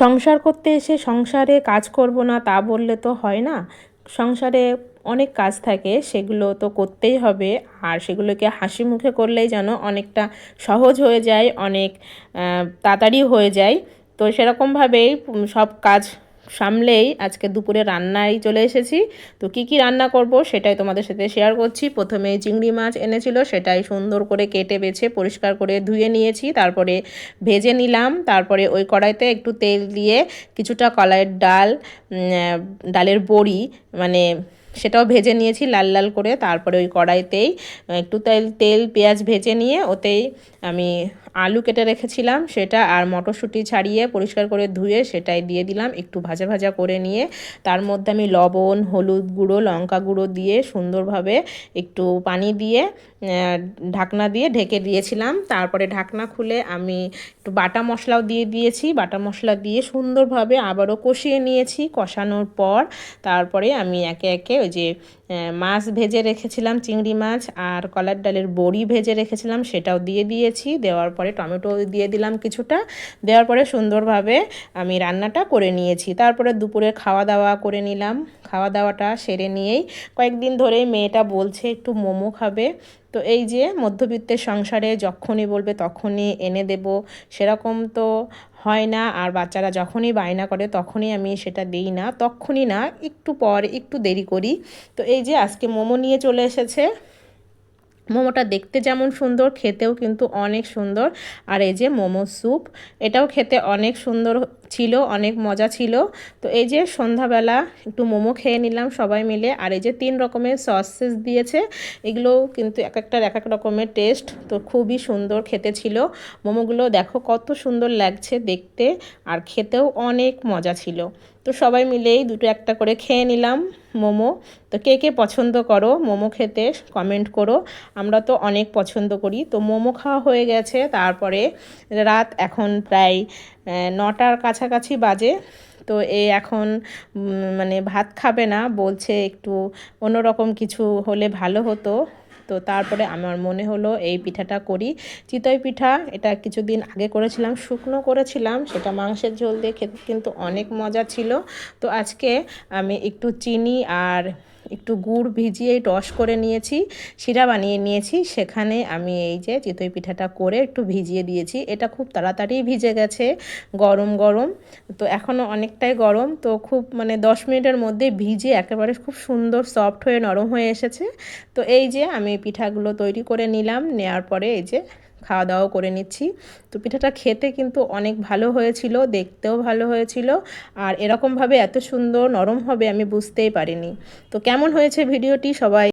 সংসার করতে এসে সংসারে কাজ করব না তা বললে তো হয় না। সংসারে অনেক কাজ থাকে, সেগুলো তো করতেই হবে। আর সেগুলোকে হাসি মুখে করলেই যেন অনেকটা সহজ হয়ে যায়, অনেক তাড়াতাড়ি হয়ে যায়। তো সেরকমভাবেই সব কাজ সামলেই আজকে দুপুরে রান্নায় চলে এসেছি। তো কি কি রান্না করব সেটাই তোমাদের সাথে শেয়ার করছি। প্রথমে চিংড়ি মাছ এনেছিল, সেটাই সুন্দর করে কেটে বেছে পরিষ্কার করে ধুয়ে নিয়েছি। তারপরে ভেজে নিলাম। তারপরে ওই কড়াইতে একটু তেল দিয়ে কিছুটা কলাইয়ের ডাল ডালের বড়ি মানে সেটাও ভেজে নিয়েছি লাল লাল করে। তারপরে ওই কড়াইতেই একটু তেল তেল, পেঁয়াজ ভেজে নিয়ে ওতেই আমি আলু কেটে রেখেছিলাম সেটা আর মটরশুঁটি ছাড়িয়ে পরিষ্কার করে ধুয়ে সেটাই দিয়ে দিলাম একটু ভাজা ভাজা করে নিয়ে। তার মধ্যে আমি লবণ, হলুদ গুঁড়ো, লঙ্কা গুঁড়ো দিয়ে সুন্দরভাবে একটু পানি দিয়ে ঢাকনা দিয়ে ঢেকে দিয়েছিলাম। তারপরে ঢাকনা খুলে আমি একটু বাটা মশলাও দিয়ে দিয়েছি। বাটা মশলা দিয়ে সুন্দরভাবে আবারও কষিয়ে নিয়েছি কষানোর পর। তারপরে আমি একে একে ওই যে মাছ ভেজে রেখেছিলাম, চিংড়ি মাছ আর কলার ডালের বড়ি ভেজে রেখেছিলাম, সেটাও দিয়ে দিয়েছি। দেওয়ার পরে টমেটো দিয়ে দিলাম কিছুটা। দেওয়ার পরে সুন্দরভাবে আমি রান্নাটা করে নিয়েছি। তারপরে দুপুরে খাওয়া দাওয়া করে নিলাম। খাওয়া দাওয়াটা সেরে নিয়েই কয়েকদিন ধরেই মেয়েটা বলছে, একটু মোমো খাবে। তো এই যে, মধ্যবিত্তের সংসারে যখনই বলবে তখনই এনে দেব। সেরকম তো হয় না, আর বাচ্চারা যখনই বায়না করে তখনই আমি সেটা দিই না, তখনই না, একটু পর একটু দেরি করি। তো এই যে আজকে মোমো নিয়ে চলে এসেছে। মোমোটা দেখতে যেমন সুন্দর, খেতেও কিন্তু অনেক সুন্দর। আর এই যে মোমো স্যুপ, এটাও খেতে অনেক সুন্দর ছিল, অনেক মজা ছিল। তো এই যে সন্ধ্যাবেলা একটু মোমো খেয়ে নিলাম সবাই মিলে। আর এই যে তিন রকমের সসেস দিয়েছে, এগুলোও কিন্তু এক একটার এক এক রকমের টেস্ট তো খুবই সুন্দর খেতে ছিল। মোমোগুলো দেখো কত সুন্দর লাগছে দেখতে, আর খেতেও অনেক মজা ছিল। তো সবাই মিলেই দুটো একটা করে খেয়ে নিলাম মোমো। তো কে কে পছন্দ করো মোমো খেতে কমেন্ট করো। আমরা তো অনেক পছন্দ করি। তো মোমো খাওয়া হয়ে গেছে। তারপরে রাত এখন প্রায় নটার কাছাকাছি বাজে। তো এ এখন মানে ভাত খাবে না। বলছে একটু অন্যরকম কিছু হলে ভালো হতো। তো তারপরে আমার মনে হলো এই পিঠাটা করি। চিতই পিঠা, এটা কিছুদিন আগে করেছিলাম, শুকনো করেছিলাম, সেটা মাংসের ঝোল দিয়ে খেতে কিন্তু অনেক মজা ছিল। তো আজকে আমি একটু চিনি আর একটু গুড় ভিজিয়ে টস করে নিয়েছি, শিরা বানিয়ে নিয়েছি, সেখানে আমি এই যে চিতই পিঠাটা করে একটু ভিজিয়ে দিয়েছি। এটা খুব তাড়াতাড়ি ভিজে গেছে, গরম গরম। তো এখনও অনেকটাই গরম, তো খুব মানে দশ মিনিটের মধ্যে ভিজে একেবারে খুব সুন্দর সফট হয়ে নরম হয়ে এসেছে। তো এই যে আমি পিঠাগুলো তৈরি করে নিলাম নেওয়ার পরে এই যে খাওয়া দাওয়াও করে নিচ্ছি। তো পিঠাটা খেতে কিন্তু অনেক ভালো হয়েছিল, দেখতেও ভালো হয়েছিল। আর এরকমভাবে এত সুন্দর নরম হবে আমি বুঝতেই পারিনি। তো কেমন হয়েছে ভিডিওটি সবাই